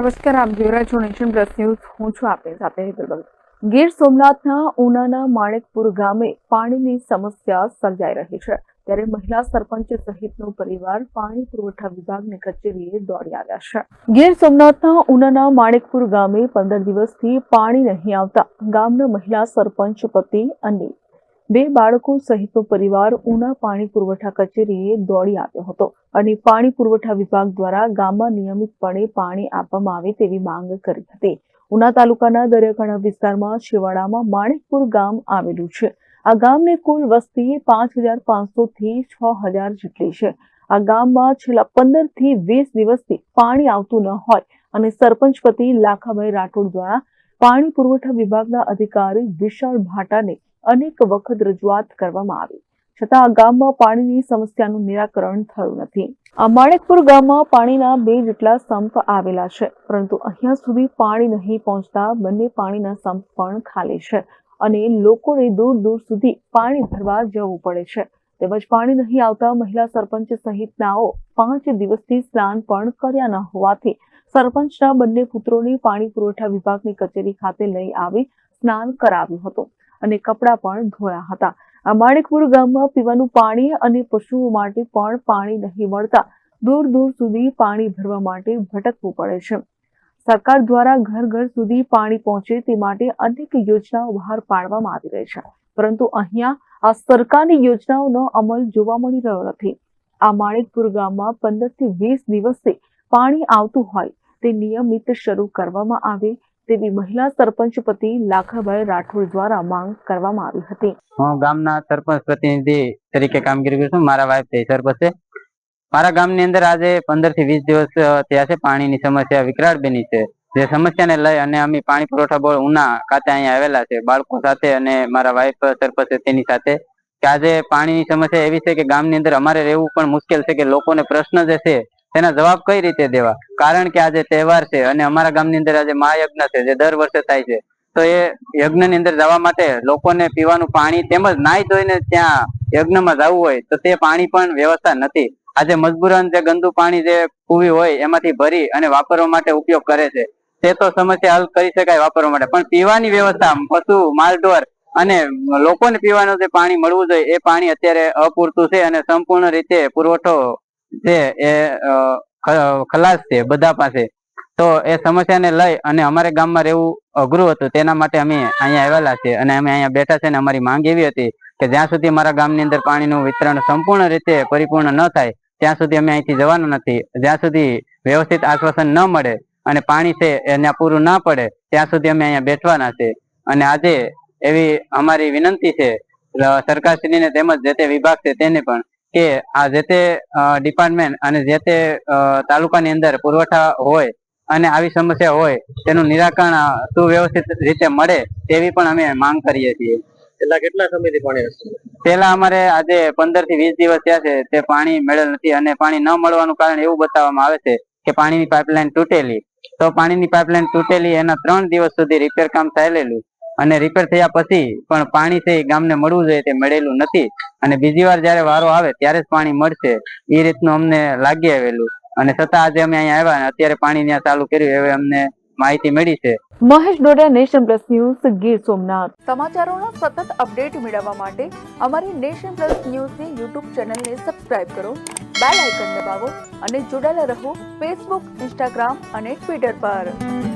નમસ્કાર, આપ જોઈ રહ્યા છો નેશન પ્લસ ન્યૂઝ. હું છું આપની સાથે હેતલ ગીર સોમનાથના ઉનાના માણેકપુર ગામે પાણીની સમસ્યા સર્જાઈ રહી છે. ત્યારે મહિલા સરપંચ સહિતનો પરિવાર પાણી પુરવઠા વિભાગની કચેરીએ દોડી આવ્યા છે. ગીર સોમનાથના ઉનાના માણેકપુર ગામે પંદર દિવસથી પાણી નહીં આવતા ગામના મહિલા સરપંચ પતિ અને બે બાળકો સહિતનો પરિવાર ઉના પાણી પુરવઠા કચેરીએ દોડી આવ્યો હતો અને પાણી પુરવઠા વિભાગ દ્વારા ગામમાં નિયમિતપણે પાણી આપવામાં આવે તેવી માંગ કરી હતી. ઉના તાલુકાના દરિયાકાંઠા વિસ્તારમાં છેવાડામાં માણેકપુર ગામ આવેલું છે. આ ગામની કુલ વસ્તી પાંચ હજાર પાંચસો થી છ હજાર જેટલી છે. આ ગામમાં છેલ્લા પંદરથી વીસ દિવસથી પાણી આવતું ન હોય અને સરપંચ પતિ લાખાભાઈ રાઠોડ દ્વારા પાણી પુરવઠા વિભાગના અધિકારી વિશાળ ભાટાને અનેક વખત રજૂઆત કરવામાં આવી. છતાં આ ગામમાં પાણીની સમસ્યાનું નિરાકરણ થયું નથી. આ માણેકપુર ગામમાં પાણીના બે જેટલા સંપ આવેલા છે, પરંતુ અહીંયા સુધી પાણી નહીં પહોંચતા બંને પાણીના સંપ પણ ખાલી છે અને લોકોને દૂર દૂર સુધી પાણી ભરવા જવું પડે છે. તેમજ પાણી નહીં આવતા મહિલા સરપંચ સહિતનાઓ પાંચ દિવસથી સ્નાન પણ કર્યા ન હોવાથી સરપંચના બંને પુત્રોને પાણી પુરવઠા વિભાગની કચેરી ખાતે લઈ આવી સ્નાન કરાવ્યું હતું. અને કપડાં પણ ધોયા હતા. આ માણેકપુર ગામમાં પીવાનું પાણી અને પશુઓ માટે પણ પાણી નહીં મળતા. દૂર દૂર સુધી પાણી ભરવા માટે ભટકવું પડે છે. સરકાર દ્વારા ઘર ઘર સુધી પાણી પહોંચે તે માટે અનેક યોજનાઓ બહાર પાડવામાં આવી રહી છે. પરંતુ અહીંયા આ સરકારની યોજનાઓનો અમલ જોવા મળી રહ્યો નથી. આ માણેકપુર ગામમાં પંદરથી વીસ દિવસથી પાણી આવતું હોય તે નિયમિત શરૂ કરવામાં આવે તેવી મહિલા સરપંચ પતિ લાખાભાઈ રાઠોડ દ્વારા માંગ કરવામાં આવી હતી. હું ગામના સરપંચ પ્રતિનિધિ તરીકે કામગીરી કરું છું. મારા વાઇફ છે, સરપંચ છે. મારા ગામની અંદર આજે પંદરથી વીસ દિવસ થયા છે. પાણીની સમસ્યા વિકરાળ બની છે. જે સમસ્યાને લઈ અને અમે પાણી પુરવઠા બોર્ડ ઉના ખાતે અહીંયા આવેલા છે. બાળકો સાથે અને મારા વાઇફ સરપંચ તેની સાથે. કે આજે પાણીની સમસ્યા એવી છે કે ગામની અંદર અમારે રહેવું પણ મુશ્કેલ છે કે લોકોને પ્રશ્ન જે છે તેના જવાબ કઈ રીતે દેવા? કારણ કે આજે તહેવાર છે અને અમારા ગામની અંદર આજે મહાયજ્ઞ છે, જે દર વર્ષે થાય છે. તો એ યજ્ઞની અંદર જવા માટે લોકોને પીવાનું પાણી તેમજ નાઈ ધોઈને ત્યાં યજ્ઞમાં જવું હોય તો તે પાણી પણ વ્યવસ્થા નથી. આજે મજબૂરન જે ગંદુ પાણી જે કુવી હોય એમાંથી ભરી અને વાપરવા માટે ઉપયોગ કરે છે. તે તો સમસ્યા હલ કરી શકાય વાપરવા માટે. પણ પીવાની વ્યવસ્થા, પશુ, માલઢોર અને લોકોને પીવાનું જે પાણી મળવું જોઈએ, એ પાણી અત્યારે અપૂરતું છે અને સંપૂર્ણ રીતે પુરવઠો છે એ ખલાસ છે બધા પાસે. તો એ સમસ્યાને લઈ અને અમારે ગામમાં રહેવું અઘરું હતું. તેના માટે અમે અહીંયા આવેલા છે અને અમે અહીંયા બેઠા છે અને અમારી માંગ એવી હતી કે જ્યાં સુધી અમારા ગામની અંદર પાણીનું વિતરણ સંપૂર્ણ રીતે પરિપૂર્ણ ન થાય, ત્યાં સુધી અમે અહીંથી જવાનું નથી. જ્યાં સુધી વ્યવસ્થિત આશ્વાસન ન મળે અને પાણી છે એને પૂરું ના પડે, ત્યાં સુધી અમે અહીંયા બેઠવાના છે. અને આજે એવી અમારી વિનંતી છે સરકારશ્રીને તેમજ જે તે વિભાગ છે તેને પણ કે આ જે તે ડિપાર્ટમેન્ટ અને જે તે તાલુકાની અંદર પુરવઠા હોય અને આવી સમસ્યા હોય તેનું નિરાકરણ સુવ્યવસ્થિત રીતે મળે તેવી પણ અમે માંગ કરીએ છીએ. છેલ્લા કેટલા સમયથી પાણી પેલા અમારે આજે પંદરથી વીસ દિવસ થયા છે તે પાણી મળેલ નથી અને પાણી ન મળવાનું કારણ એવું બતાવવામાં આવે છે કે પાણીની પાઇપલાઇન તૂટેલી. તો પાણીની પાઇપલાઇન તૂટેલી એના ત્રણ દિવસ સુધી રિપેર કામ ચાલેલું. અને રિપેર થયા પછી પણ પાણી છે એ ગામને મળવું જોઈએ તે મળેલું નથી. અને બીજી વાર જયારે વારો આવે ત્યારે જ પાણી મળશે. એ રીતનું અમને લાગી આવેલું. અને છતાં આજે અમે અહીંયા આવ્યા અત્યારે પાણી ત્યાં ચાલુ કર્યું એવી અમને માહિતી મળી છે. Mahesh Doda nation plus news Gir Somnath. સમાચારોના સતત અપડેટ મેળવવા માટે અમારી નેશન પ્લસ ન્યૂઝની યુટ્યુબ ચેનલને સબસ્ક્રાઇબ કરો બેલ આઇકન દબાવો અને જોડાયેલા રહો ફેસબુક ઇન્સ્ટાગ્રામ અને ટ્વિટર પર.